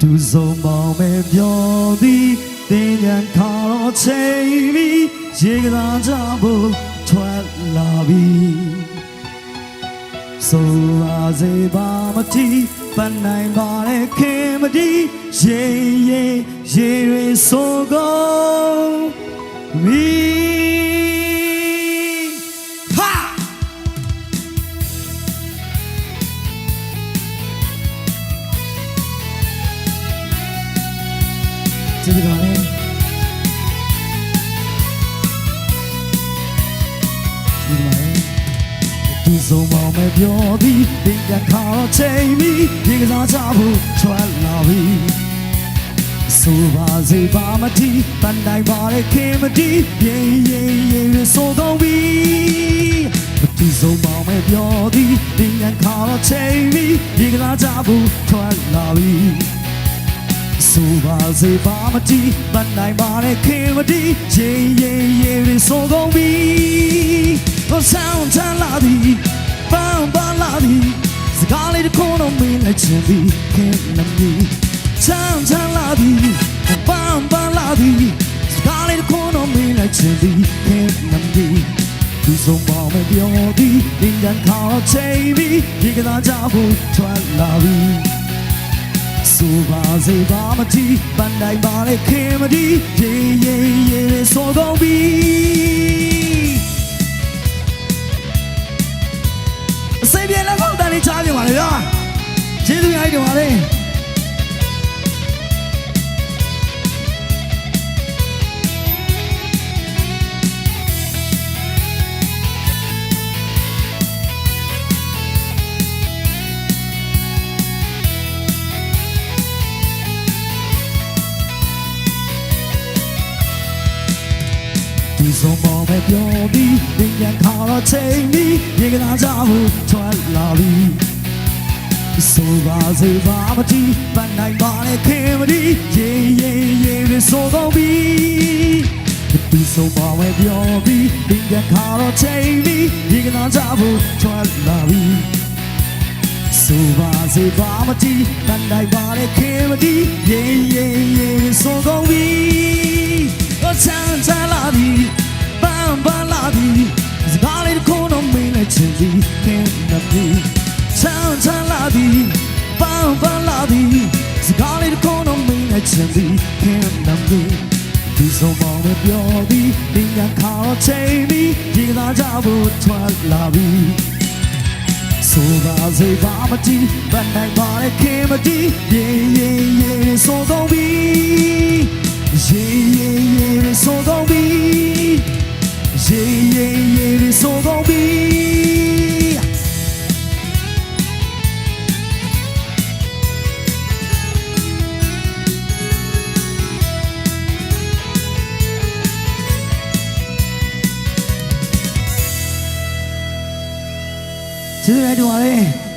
သူဆုံးပေါင်းမဲ့ပြောသည်တင်ညာခါတော့ချိန်ပြီးရေကစားကြဖို့ထွက်လာပြီဆိုပါစေပါမတီပန်းနိုင်ပါလေခင်မတီရေရေရေရေဆိုကုန်ဝီ ကျေးဇူးတော်လေးကျေးဇူးတော်လေးသူဆုံးမောင်မဲ့ပြောပြီးတင်ကြခါတော့ချိန်ပြီးဒီကစားချဖို့ထွက်လာပြီဆိုပါစေပါမတီပန်တိုင်းပါလေခင်မတီရေရေရေရေဆိုတော့ပြီသူဆုံးမောင်မဲ့ပြောပြီးတင်ကြခါတော့ချိန်ပြီးဒီကစားချဖို့ထွက်လာပြီ ဆိုပါစေပါမတီမနိုင်ပါနဲ့ခင်မတီရေရေရေရေဆိုကုန်ပြီတော့ဆောင်ချလာသည်ပန်းပန်းလာသည်စကားလေးတစ်ခုတော့မင်းလိုက်ချင်သည်ခင်နမီချမ်းချမ်းလာသည်ပန်းပန်းလာသည်စကားလေးတစ်ခုတော့မင်းလိုက်ချင်သည်ခင်နမီသူဆုံးပါမပြောသည်လင်းကန်ခေါ်ချိန်ပြီးဒီကစားကြဖို့ထွက်လာပြီ ဆိုပါစေပါမတီပန်တိုင်းပါလေခင်မတီရေရေရေရေဆိုကုန်ပြီအစိပ်ပြေလည်းကောက်တန်လေးချားပြပါလေဗျာကျေးဇူးများကြီးတင်ပါလေ ဒီဆုံးပေါ်ပဲပြောပြီးပင်ပြန်ခါတော့ချိန်ပြီးရေကစားကြဖို့ထွက်လာပြီဆိုပါစေပါမတီပန်းနိုင်ပါလေခင်မတီရေရေရေရေဆိုတော့ပြီဒီဆုံးပေါ်ပဲပြောပြီးပင်ပြန်ခါတော့ချိန်ပြီးရေကစားကြဖို့ထွက်လာပြီဆိုပါစေပါမတီပန်းနိုင်ပါလေခင်မတီရေရေရေရေဆိုတော့ပြီ ချမ်းချမ်းလာပြီပန်းပန်းလာပြီစကားလေးတစ်ခုတော့မင်းနဲ့ချင်စီနေနေပြီချမ်းချမ်းလာပြီပန်းပန်းလာပြီစကားလေးတစ်ခုတော့မင်းနဲ့ချင်စီနေနေပြီဒီဆုံးမောင်မပြောပြီးဒီညခါတော့ချိန်ပြီးဒီသာကြဖို့ထွက်လာပြီဆိုပါစေပါမတီးဗတ်နိုင်ပါလေခင်မတီးရေရေရေဆိုတော့ပြီး ကျေးဇူးများတင်ပါတယ်